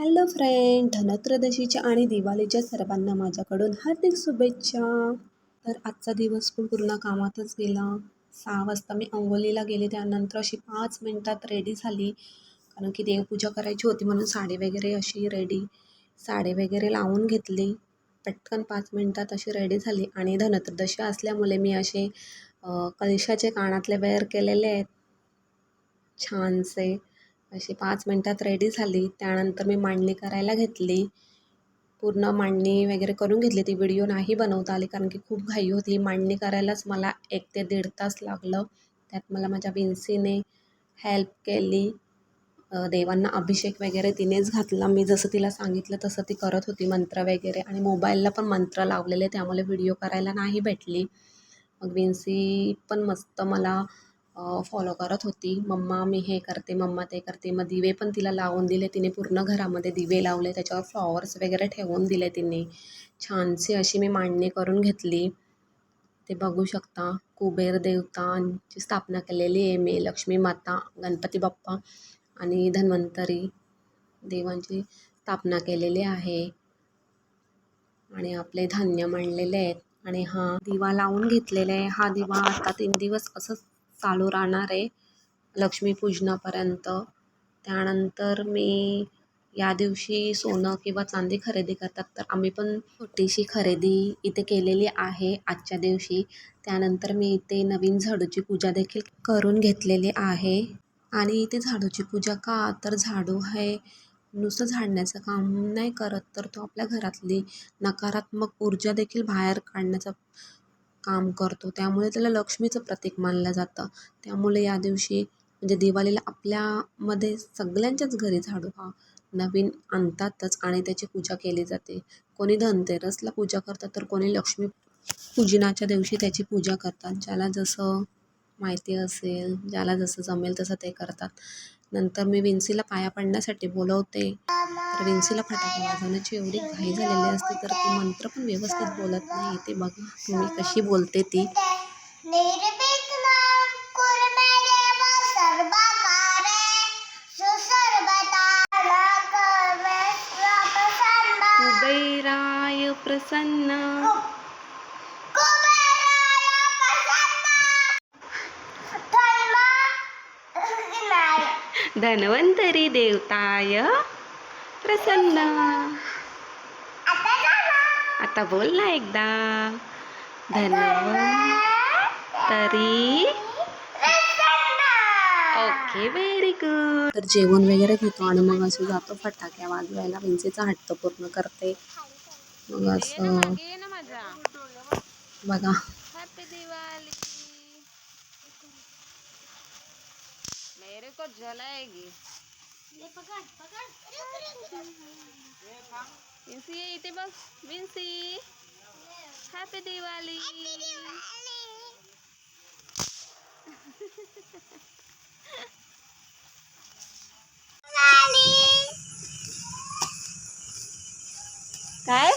Hello friend धनत्रयोदशीच्या आणि दिवाळीच्या सर्वांना माझ्याकडून हार्दिक शुभेच्छा. तर आजचा दिवस पण पूर्ण कामातच गेला. सहा वाजता मी अंगोलीला गेले त्यानंतर अशी पाच मिनटात रेडी झाली. कारण की देवपूजा करायची होती म्हणून साडी वगैरे अशी रेडी साडी वगैरे लावून घेतली. पटकन पाच मिनटात अशी रेडी झाली. आणि धनत्रयोदशी असल्यामुळे मी असे कलशाचे कानातले वेअर केलेले आहेत. छानसे. अशी पाच मिनटात रेडी झाली. त्यानंतर मी मांडणी करायला घेतली. पूर्ण मांडणी वगैरे करून घेतली. ती व्हिडिओ नाही बनवता आली कारण की खूप घाई होती. मांडणी करायलाच मला एक ते दीड तास लागलं. त्यात मला माझ्या विन्सीने हेल्प केली. देवांना अभिषेक वगैरे तिनेच घातला. मी जसं तिला सांगितलं तसं ती करत होती मंत्र वगैरे. आणि मोबाईलला पण मंत्र लावलेले. त्यामुळे व्हिडिओ करायला नाही भेटली. मग विन्सी पण मस्त मला फॉलो करत होती. मम्मा मी हे करते मम्मा ते करते. मग दिवे पण तिला लावून दिले. तिने पूर्ण घरामध्ये दिवे लावले. त्याच्यावर फ्लॉवर्स वगैरे ठेवून दिले तिने. छानशी अशी मी मांडणी करून घेतली. ते बघू शकता. कुबेर देवतांची स्थापना केलेली आहे मी. लक्ष्मी माता गणपती बाप्पा आणि धन्वंतरी देवांची स्थापना केलेली आहे. आणि आपले धान्य मांडलेले आहेत. आणि हा दिवा लावून घेतलेला आहे. हा दिवा आता तीन दिवस असंच चालू राहणार आहे. लक्ष्मीपूजनापर्यंत त्यानंतर मी या दिवशी सोनं किंवा चांदी खरेदी करतात. तर आम्ही पण छोटीशी खरेदी इथे केलेली आहे आजच्या दिवशी. त्यानंतर मी इथे नवीन झाडूची पूजा देखील करून घेतलेली आहे. आणि इथे झाडूची पूजा का? तर झाडू हे नुसतं झाडण्याचं काम नाही करत. तर तो आपल्या घरातली नकारात्मक ऊर्जा देखील बाहेर काढण्याचा काम करतो. त्यामुळे त्याला लक्ष्मीचं प्रतीक मानलं जातं. त्यामुळे या दिवशी म्हणजे दिवाळीला आपल्यामध्ये सगळ्यांच्याच घरी झाडू हा नवीन आणतातच आणि त्याची पूजा केली जाते. कोणी धनतेरसला पूजा करतात तर कोणी लक्ष्मी पूजनाच्या दिवशी त्याची पूजा करतात. ज्याला जसं माहिती असेल ज्याला जसं जमेल तसं ते करतात. नंतर मी विन्सीला पाया पडण्यासाठी बोलवते. तर विन्सीला फटाके वाजवण्याची एवढी घाई झालेली असते तर ती मंत्र पण व्यवस्थित बोलत नाही. ते बघा तुम्ही कशी बोलते ती. निर्विघ्नं प्रसन्न कुबेराय प्रसन्न। धन्वंतरी देवताय। प्रसन्न. आता बोल ना एकदा. धन्वंतरी प्रसन्न. ओके व्हेरी गुड तर जेवण वगैरे घेतो आणि मग असं जातो फटाक्या वाजवायला. विंचेचा हट्ट पूर्ण करते. मग असं. बघा. हैप्पी दिवाली मेरे को जलाएगी. विंसी ये इथे बघ विंसी हॅपी दिवाळी काय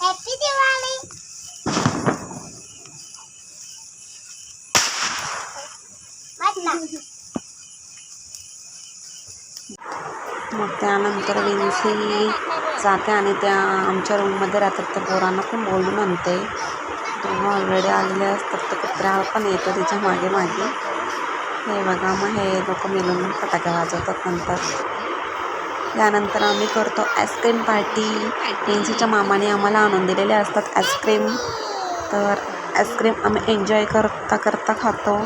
हॅपी दिवाळी मग त्यानंतर विंसी जाते आणि त्या आमच्या रूममध्ये राहतात त्या पोरांना पण बोलून आणते. तेव्हा ऑलरेडी आलेले असतात तर कुत्र्या पण येतो तिच्यामागे मागे. हे बघा मग हे लोक मिळून फटाके वाजवतात नंतर. यानंतर आम्ही करतो आईस्क्रीम पार्टी एनसीच्या मामाने आम्हाला आणून दिलेले असतात आईस्क्रीम तर आईस्क्रीम आम्ही एन्जॉय करता करता खातो.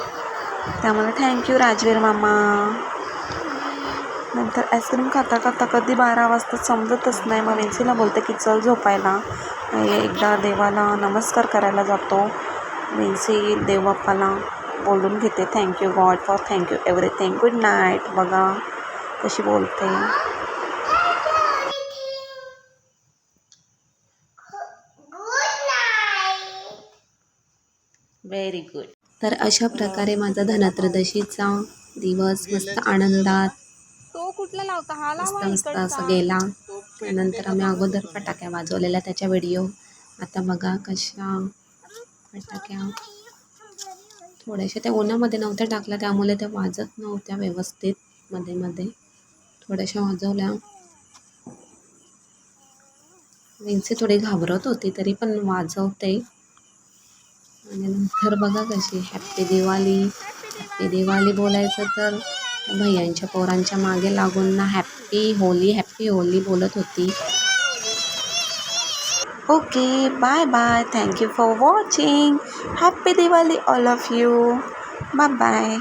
त्यामुळे थँक्यू राजवीर मामा. नंतर आईस्क्रीम खाता खाता कधी बारा वाजता समजतच नाही. मग विन्सीला बोलते की चल झोपायला. एकदा देवाला नमस्कार करायला जातो. विन्सी देवबाप्पाला बोलून घेते thank you God for thank you everything good night बघा कशी बोलते. व्हेरी गुड तर अशा प्रकारे माझा धनत्रयोदशीचा दिवस मस्त आनंदात तो कुठला लावता? हा मस्त मस्त असं गेला. त्यानंतर आम्ही अगोदर फटाक्या वाजवलेल्या त्याच्या व्हिडिओ आता बघा कशा फटाक्या. थोड्याशा त्या उन्हामध्ये नव्हत्या टाकल्या त्यामुळे त्या वाजत नव्हत्या व्यवस्थित मध्ये मध्ये. थोड्याशा वाजवल्या. विंची थोडी घाबरत होती तरी पण वाजवते. आणि नंतर बघा कशी. हॅप्पी दिवाळी हॅप्पी दिवाळी बोलायचं तर भैयांच्या पोरांच्या मागे लागून ना हॅप्पी होली हॅप्पी होली बोलत होती. Okay bye bye thank you for watching happy Diwali all of you bye bye